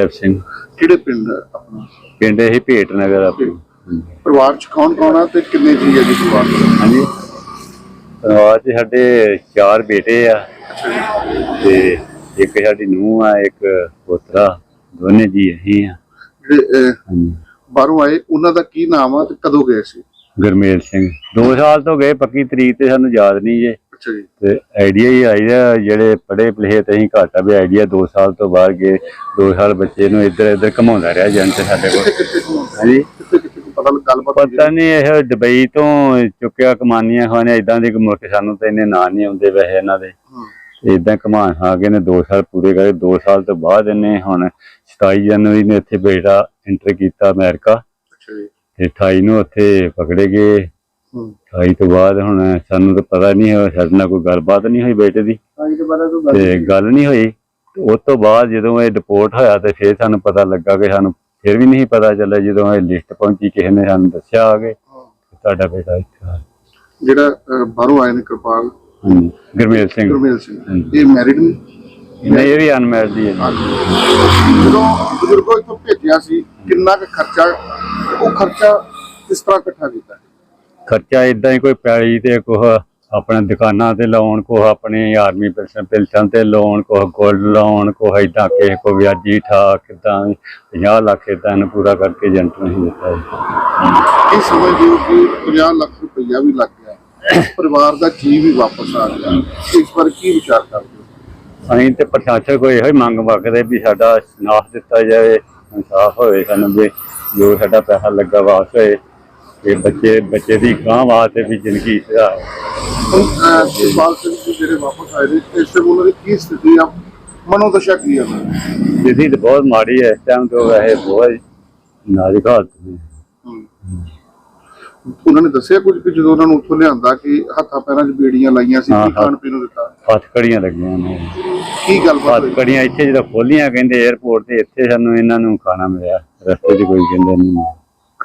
ਗੁਰਸੇਵ ਸਿੰਘ। ਕਿਹੜੇ ਪਿੰਡ ਆਪਣਾ? ਪਿੰਡ ਇਹ ਭੇਟ ਨਗਰ ਆਪਣੀ ਪਰਿਵਾਰ ਚ ਕੌਣ ਕੌਣ ਆ ਤੇ ਕਿੰਨੇ ਜੀ ਆ ਜੀ ਪਰਿਵਾਰ ਚ? ਹਾਂਜੀ। ਪਰਿਵਾਰ 'ਚ ਸਾਡੇ ਚਾਰ ਬੇਟੇ ਆ। ਤੇ ਇੱਕ ਸਾਡੀ ਨੂੰਹ ਆ ਇੱਕ ਪੋਤਰਾ ਦੋਨੇ ਜੀ ਅਸੀਂ ਆ। ਜਿਹੜੇ ਅਹ, ਹਾਂਜੀ। ਬਾਹਰੋਂ ਆਏ ਉਹਨਾਂ ਦਾ ਕੀ ਨਾਮ ਆ ਤੇ ਕਦੋਂ ਗਏ ਸੀ? ਗੁਰਮੇਲ ਸਿੰਘ। 2 ਸਾਲ ਤੋਂ ਗਏ ਪੱਕੀ ਤਰੀਕ ਤੇ ਸਾਨੂੰ ਯਾਦ ਨਹੀਂ ਜੇ। ਅੱਛਾ ਜੀ। ਤੇ ਆਈਡੀਆ ਹੀ ਆਈਦਾ ਜਿਹੜੇ ਪੜੇ ਪਲੇ ਤੇ ਅਸੀਂ ਘੱਟ ਆ ਵੀ ਆਈਡੀਆ 2 ਸਾਲ ਤੋਂ ਬਾਹਰ ਗਏ 2 ਸਾਲ ਬੱਚੇ ਨੂੰ ਇੱਧਰ ਇੱਧਰ ਘਮਾਉਂਦਾ ਰਿਹਾ ਏਜੰਟ ਸਾਡੇ ਕੋਲ? ਹਾਂਜੀ। ਪਤਾ ਨਹੀਂ ਇਹ ਦੁਬਈ ਤੋਂ ਚੁੱਕਿਆ ਕਮਾਨੀਆਂ ਖਾਣੇ ਇਦਾਂ ਦੇ ਮੁਲਕ ਸਾਨੂੰ ਤੇ ਇੰਨੇ ਨਾਂ ਨਹੀਂ ਆਉਂਦੇ ਵੈਸੇ ਇਹਨਾਂ ਦੇ। ਹਾਂ। ਇਦਾਂ ਕਮਾਨ ਖਾ ਕੇ ਨੇ 2 ਸਾਲ ਪੂਰੇ ਕਰੇ। 2 ਸਾਲ ਤੋਂ ਬਾਅਦ ਇਹਨੇ ਹੁਣ 27 ਜਨਵਰੀ ਨੂੰ ਇੱਥੇ ਬੇਟਾ ਐਂਟਰ ਕੀਤਾ ਅਮਰੀਕਾ। ਅੱਛਾ ਜੀ। ਤੇ 28 ਨੂੰ ਉੱਥੇ ਪਕੜੇ ਗਏ। ਹੂੰ 28 ਤੋਂ ਬਾਅਦ ਹੁਣ ਸਾਨੂੰ ਤਾਂ ਪਤਾ ਨਹੀਂ ਹੋਇਆ ਸਾਡੇ ਨਾਲ ਕੋਈ ਗੱਲਬਾਤ ਨਹੀਂ ਹੋਈ ਬੇਟੇ ਦੀ। ਆਈ ਦੇ ਬਾਰੇ ਕੋਈ ਤੇ ਗੱਲ ਨਹੀਂ ਹੋਈ। ਤੇ ਉਸ ਤੋਂ ਬਾਅਦ ਜਦੋਂ ਇਹ ਰਿਪੋਰਟ ਹੋਇਆ ਤੇ ਫਿਰ ਸਾਨੂੰ ਪਤਾ ਲੱਗਾ ਕਿ ਸਾਨੂੰ ਫਿਰ ਵੀ ਨਹੀਂ ਪਤਾ ਚੱਲਿਆ ਜਦੋਂ ਇਹ ਲਿਸਟ ਪਹੁੰਚੀ ਕਿਸੇ ਨੇ ਸਾਨੂੰ ਦੱਸਿਆ ਆ ਕੇ ਤੁਹਾਡਾ ਬੇਟਾ ਇੱਥੇ ਆ। ਜਿਹੜਾ ਬਾਹਰੋਂ ਆਏ ਨੇ ਕਿਰਪਾਲ। ਹਾਂਜੀ ਗੁਰਮੇਲ ਸਿੰਘ। ਗੁਰਮੇਲ ਸਿੰਘ। ਇਹ ਮੈਰਿਡ ਨੇ? ਨਹੀਂ ਇਹ ਵੀ ਅਨਮੈਰਿਡ ਹੈ ਜੀ। ਜਦੋਂ ਬਜ਼ੁਰਗੋ ਇੱਥੋਂ ਭੇਜਿਆ ਸੀ ਕਿੰਨਾ ਕੁ ਖਰਚਾ ਉਹ ਖਰਚਾ ਕਿਸ ਤਰ੍ਹਾਂ ਇਕੱਠਾ ਕੀਤਾ? ਖਰਚਾ ਇਦਾਂ ਹੀ ਕੋਈ ਪੈਲੀ ਤੇ ਕੁਛ ਆਪਣੇ ਦੁਕਾਨਾਂ ਤੇ ਲਾਉਣ ਕੋ ਆਪਣੇ ਆਰਮੀ ਪੈਨਸ਼ਨ ਪੈਨਸ਼ਨ ਤੇ ਲਾਉਣ ਕੋ ਗੋਲਡ ਲਾਉਣ ਕੋ ਇਦਾਂ ਕਿਸੇ ਕੋ ਵਿਆਜੀ ਠਾ ਕਿਦਾਂ 50 ਲੱਖ ਇਦਾਂ ਨੂੰ ਪੂਰਾ ਕਰਕੇ ਏਜੰਟ ਨੂੰ ਹੀ ਦਿੱਤਾ ਜੀ ਇਹ ਸਮਝਦੇ ਹੋ ਕਿ 50 ਲੱਖ ਰੁਪਈਆ ਵੀ ਲੱਗ ਗਿਆ। ਪਰਿਵਾਰ ਦਾ ਜੀ ਵੀ ਵਾਪਸ ਆ ਗਿਆ। ਇਸ ਪਰ ਕੀ ਵਿਚਾਰ ਕਰਦੇ ਹੋ? ਅਸੀਂ ਤੇ ਪ੍ਰਸ਼ਾਸਨ ਕੋਈ ਇਹੋ ਹੀ ਮੰਗ ਮੰਗਦੇ ਵੀ ਸਾਡਾ ਨਾਸ ਦਿੱਤਾ ਜਾਵੇ ਇਨਸਾਫ ਹੋਵੇ ਸਾਨੂੰ ਵੀ ਜੋ ਸਾਡਾ ਪੈਸਾ ਲੱਗਾ ਵਾਪਸ ਹੋਏ। ਤੇ ਬੱਚੇ ਬੱਚੇ ਦੀ ਗਾਂ ਵਾਸਤੇ ਵੀ ਜ਼ਿੰਦਗੀ ਸੁਧਾਰ ਹੁਣ ਸਿੰਘ ਜੀ ਜਿਹੜੇ ਵਾਪਸ ਆਏ ਨੇ ਇਸ ਟਾਈਮ ਉਹਨਾਂ ਦੀ ਕੀ ਸਥਿਤੀ ਆ। ਮਨੋਦਸ਼ਾ ਕੀ ਆ ਉਹਨਾਂ ਦੀ? ਬਹੁਤ ਮਾੜੀ ਹੈ, ਇਸ ਟਾਈਮ ਤੋਂ ਵੈਸੇ ਬਹੁਤ ਨਾਜ਼ੁਕ ਹਾਲਤ ਨੇ ਉਹਨਾਂ ਨੇ ਦੱਸਿਆ ਕੁਝ ਕਿ ਜਦੋਂ ਉਹਨਾਂ ਨੂੰ ਉੱਥੋਂ ਲਿਆਂਦਾ ਕਿ ਹੱਥਾਂ ਪੈਰਾਂ 'ਚ ਬੇੜੀਆਂ ਲਾਈਆਂ ਸੀ। ਕੀ ਖਾਣ ਪੀਣ ਨੂੰ ਦਿੱਤਾ ਹੱਥ ਕੜੀਆਂ ਲੱਗੀਆਂ ਨੇ। ਕੀ ਗੱਲਬਾਤ ਹੱਥ ਕੜੀਆਂ ਇੱਥੇ ਜਦੋਂ ਖੋਲੀਆਂ, ਕਹਿੰਦੇ 에어ਪੋਰਟ ਤੇ ਇੱਥੇ ਸਾਨੂੰ ਇਹਨਾਂ ਨੂੰ ਖਾਣਾ ਮਿਲਿਆ। ਰਸਤੇ 'ਚ ਕੋਈ ਕਹਿੰਦੇ ਨਹੀਂ।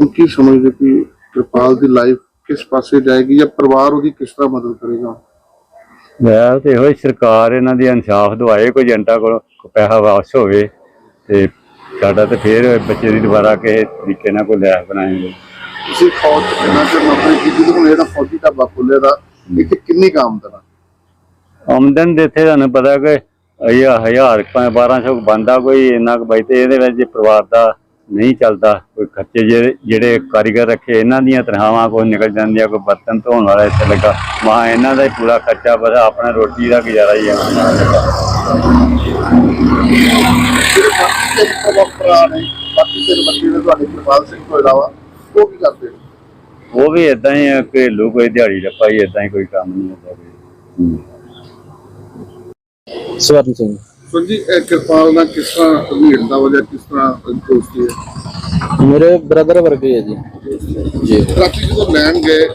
ਹੁਣ ਕੀ ਸਮਝਦੇ ਕਿ ਕਿਰਪਾਲ ਦੀ ਲਾਈਫ ਕਿਸ ਪਾਸੇ ਜਾਏਗੀ ਜਾਂ ਪਰਿਵਾਰ ਉਹਦੀ ਕਿਸ ਤਰ੍ਹਾਂ ਮਦਦ ਕਰੇਗਾ? ਮੈਂ ਤੇ ਇਹੋ ਹੀ ਸਰਕਾਰ ਇਹਨਾਂ ਦੀ ਇਨਸਾਫ ਦਵਾਏ ਕੋਈ ਏਜੰਟਾਂ ਕੋਲ ਪੈਸਾ ਵਾਪਸ ਹੋਵੇ ਤੇ ਸਾਡਾ ਤੇ ਫੇਰ ਬੱਚੇ ਦੀ ਦੁਬਾਰਾ ਕਿਸੇ ਤਰੀਕੇ ਨਾਲ ਕੋਈ ਲੈ ਬਣਾਏਗੇ। ਤੁਸੀਂ ਫੌਜ 'ਚ ਕਿੰਨਾ ਚਿਰ ਨੌਕਰੀ ਕੀਤੀ ਤੇ ਹੁਣ ਜਿਹੜਾ ਫੌਜੀ ਢਾਬਾ ਖੋਲ੍ਹਿਆ ਦਾ ਇੱਥੇ ਕਿੰਨੀ ਕੁ ਆਮਦਨ ਆ? ਆਮਦਨ ਦੇ ਇੱਥੇ ਤੁਹਾਨੂੰ ਪਤਾ ਕਿ ਇਹ ਹਜ਼ਾਰ ਭਾਵੇਂ 1200 ਬੰਦਾ ਕੋਈ ਇੰਨਾ ਕੁ ਬਈ ਤੇ ਇਹਦੇ ਵਿੱਚ ਜੇ ਪਰਿਵਾਰ ਦਾ ਨਹੀਂ ਚੱਲਦਾ, ਕੋਈ ਖਰਚੇ ਜਿਹੜੇ ਜਿਹੜੇ ਕਾਰੀਗਰ ਰੱਖੇ, ਇਹਨਾਂ ਦੀਆਂ ਤਨਖਾਹਾਂ ਕੋਈ ਨਿਕਲ ਜਾਂਦੀਆਂ, ਕੋਈ ਬਰਤਨ ਧੋਣ ਵਾਲਾ ਇੱਥੇ ਲੱਗਾ। ਮਾ ਇਹਨਾਂ ਦਾ ਹੀ ਪੂਰਾ ਖਰਚਾ, ਬਸ ਆਪਣਾ ਰੋਟੀ ਦਾ ਗੁਜ਼ਾਰਾ ਹੀ ਆ ਉਹ ਵੀ ਇਦਾਂ ਹੀ ਆ ਕਿ ਲੋਕ ਕੋਈ ਦਿਹਾੜੀ ਰੱਪਾ ਹੀ ਇਦਾਂ ਹੀ ਕੋਈ ਕੰਮ ਨਹੀਂ ਹੁੰਦਾ। ਸਵਰਨ ਸਿੰਘ। ਸੋ ਜੀ ਇਹ ਕਿਰਪਾਲ ਨਾਲ ਕਿਸ ਤਰ੍ਹਾਂ ਭੀੜ ਦਾ ਵਜ੍ਹਾ ਕਿਸ ਤਰ੍ਹਾਂ ਦੋਸਤੀ ਹੈ? ਮੇਰੇ ਬ੍ਰਦਰ ਵਰਗੇ ਹੈ ਜੀ। ਜੀ। ਰਾਤੀ ਜਦੋਂ ਲੈਣ ਗਏ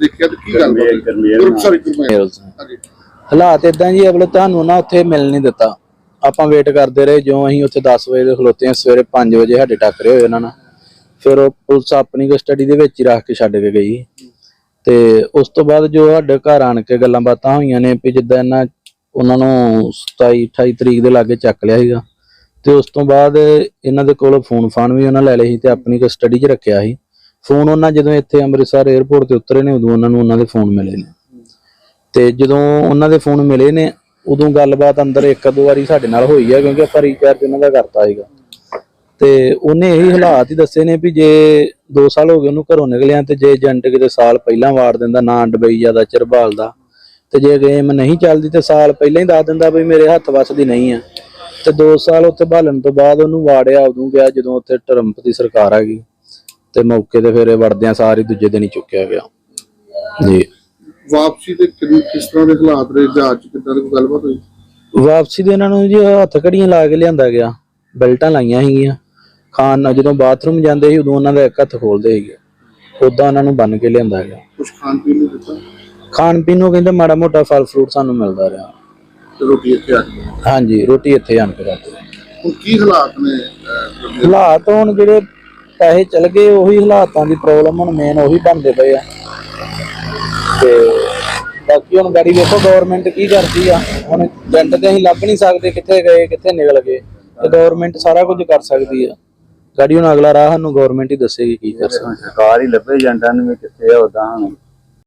ਦੇਖਿਆ ਤਾਂ ਕੀ ਗੱਲ। ਸੌਰੀ। ਹਾਂਜੀ। ਹਾਲਾਤ ਇਦਾਂ ਜੀ ਅਗਲੇ ਤੁਹਾਨੂੰ ਨਾ ਉੱਥੇ ਮਿਲ ਨਹੀਂ ਦਿੱਤਾ। ਆਪਾਂ ਵੇਟ ਕਰਦੇ ਰਹੇ ਜਿਉਂ ਅਸੀਂ ਉੱਥੇ 10 ਵਜੇ ਦੇ ਖਲੋਤੇ ਆ ਸਵੇਰੇ 5 ਵਜੇ ਸਾਡੇ ਟੱਕਰੇ ਹੋਏ ਉਹਨਾਂ ਨਾਲ। ਫਿਰ ਉਹ ਪੁਲਿਸ ਆਪਣੀ ਕਸਟਡੀ ਦੇ ਵਿੱਚ ਹੀ ਰੱਖ ਕੇ ਛੱਡ ਕੇ ਗਈ। ਤੇ ਉਸ ਤੋਂ ਬਾਅਦ ਜੋ ਸਾਡੇ ਘਰ ਆਣ ਕੇ ਗੱਲਾਂ ਬਾਤਾਂ ਹੋਈਆਂ ਨੇ ਵੀ ਜਿੱਦਾਂ ਇਹਨਾਂ ਉਹਨਾਂ ਨੂੰ 27 28 ਤਰੀਕ ਦੇ ਲਾਗੇ ਚੱਕ ਲਿਆ ਸੀਗਾ। ਤੇ ਉਸ ਤੋਂ ਬਾਅਦ ਇਹਨਾਂ ਦੇ ਕੋਲ ਫੋਨ ਫਾਨ ਵੀ ਉਹਨਾਂ ਲੈ ਲਏ ਸੀ ਤੇ ਆਪਣੀ ਕਸਟਡੀ 'ਚ ਰੱਖਿਆ ਸੀ। ਫੋਨ ਉਹਨਾਂ ਜਦੋਂ ਇੱਥੇ ਅੰਮ੍ਰਿਤਸਰ 에ਅਰਪੋਰਟ ਤੇ ਉਤਰੇ ਨੇ, ਉਦੋਂ ਉਹਨਾਂ ਨੂੰ ਉਹਨਾਂ ਦੇ ਫੋਨ ਮਿਲੇ ਨੇ। ਤੇ ਜਦੋਂ ਉਹਨਾਂ ਦੇ ਫੋਨ ਮਿਲੇ ਨੇ, ਉਦੋਂ ਗੱਲਬਾਤ ਅੰਦਰ ਇੱਕ ਦੋ ਵਾਰੀ ਸਾਡੇ ਨਾਲ ਹੋਈ ਆ, ਕਿਉਂਕਿ ਆਪਾਂ ਰੀਚਾਰਜ ਉਹਨਾਂ ਦਾ ਕਰਤਾ ਸੀਗਾ। ਤੇ ਉਹਨੇ ਇਹੀ ਹਾਲਾਤ ਹੀ ਦੱਸੇ ਨੇ ਵੀ ਜੇ 2 ਸਾਲ ਹੋ ਗਏ ਉਹਨੂੰ ਘਰੋਂ ਨਿਕਲਿਆ ਤੇ ਜੇ ਏਜੰਟ ਕਿਤੇ ਸਾਲ ਪਹਿਲਾਂ ਵਾਰ ਦਿੰਦਾ, ਨਾ ਡਬਈ ਜ਼ਿਆਦਾ ਚਿਰ ਭਾਲਦਾ ਤੇ ਜੇ ਗੇਮ ਨਹੀਂ ਚੱਲਦੀ ਤੇ ਸਾਲ ਪਹਿਲਾਂ ਹੀ ਦੱਸ ਦਿੰਦਾ ਵੀ ਮੇਰੇ ਹੱਥ ਵੱਸ ਦੀ ਨਹੀਂ ਆ। ਤੇ 2 ਸਾਲ ਉੱਥੇ ਭਾਲਣ ਤੋਂ ਬਾਅਦ ਉਹਨੂੰ ਵਾੜਿਆ ਉਦੋਂ ਗਿਆ ਜਦੋਂ ਉੱਥੇ ਟਰੰਪ ਦੀ ਸਰਕਾਰ ਆ ਗਈ। ਤੇ ਮੌਕੇ ਤੇ ਫਿਰ ਇਹ ਵੜਦਿਆਂ ਸਾਰੀ ਦੂਜੇ ਦਿਨ ਹੀ ਚੁੱਕਿਆ ਗਿਆ। ਜੀ। ਵਾਪਸੀ ਦੇ ਕਿੰਨ- ਕਿਸ ਤਰ੍ਹਾਂ ਦੇ ਹਾਲਾਤ ਰਹੇ? ਜਹਾਜ਼ ਕਿੱਦਾਂ ਦੀ ਗੱਲਬਾਤ ਹੋਈ? ਵਾਪਸੀ ਦੇ ਇਹਨਾਂ ਨੂੰ ਜੀ ਹੱਥ ਘੜੀਆਂ ਲਾ ਕੇ ਲਿਆਂਦਾ ਗਿਆ। ਬੈਲਟਾਂ ਲਾਈਆਂ ਸੀਗੀਆਂ। ਖਾਣ ਨਾਲ ਜਦੋਂ ਬਾਥਰੂਮ ਜਾਂਦੇ ਸੀ ਉਦੋਂ ਉਹਨਾਂ ਦਾ ਇੱਕ ਹੱਥ ਖੋਲਦੇ ਸੀਗੇ। ਉਦਾਂ ਉਹਨਾਂ ਨੂੰ ਬੰਨ ਕੇ ਲਿਆਂਦਾ ਗਿਆ। ਕੁਝ ਖਾਣ ਪੀਣ ਨੂੰ ਦਿੱਤਾ? ਖਾਣ ਪੀਣ ਨੂੰ ਕਹਿੰਦੇ ਮਾੜਾ ਮੋਟਾ ਫਲ ਫਰੂਟ ਸਾਨੂੰ ਮਿਲਦਾ ਰਿਹਾ। ਤੇ ਰੋਟੀ ਇੱਥੇ ਆ ਗਈ। ਹਾਂਜੀ ਰੋਟੀ ਇੱਥੇ ਆਣ ਕੇ ਹੁਣ ਕੀ ਹਾਲਾਤ ਨੇ ਅਹ, ਹਾਲਾਤ ਹੁਣ ਜਿਹੜੇ ਪੈਸੇ ਚਲ ਗਏ ਉਹੀ ਹਾਲਾਤਾਂ ਦੀ ਪ੍ਰੋਬਲਮ ਹੁਣ ਮੇਨ ਉਹੀ ਬਣਦੇ ਪਏ ਆ। ਤੇ ਬਾਕੀ ਹੁਣ ਗਾੜੀ ਵੇਖੋ ਗਵਰਨਮੈਂਟ ਕੀ ਕਰਦੀ ਆ। ਹੁਣ ਏਜੰਟ ਤੇ ਅਸੀਂ ਲੱਭ ਨਹੀਂ ਸਕਦੇ ਕਿੱਥੇ ਗਏ ਕਿੱਥੇ ਨਿਕਲ ਗਏ। ਤੇ ਗਵਰਨਮੈਂਟ ਸਾਰਾ ਕੁਝ ਕਰ ਸਕਦੀ ਆ। ਗਾੜੀ ਹੁਣ ਅਗਲਾ ਰਾਹ ਸਾਨੂੰ ਗਵਰਨਮੈਂਟ ਹੀ ਦੱਸੇਗੀ ਕੀ ਕਰ ਸਕਦੀ। ਸਰਕਾਰ ਹੀ ਲੱਭੇ ਏਜੰਟਾਂ ਨੂੰ ਵੀ ਕਿੱਥੇ ਆ ਉਦਾਂ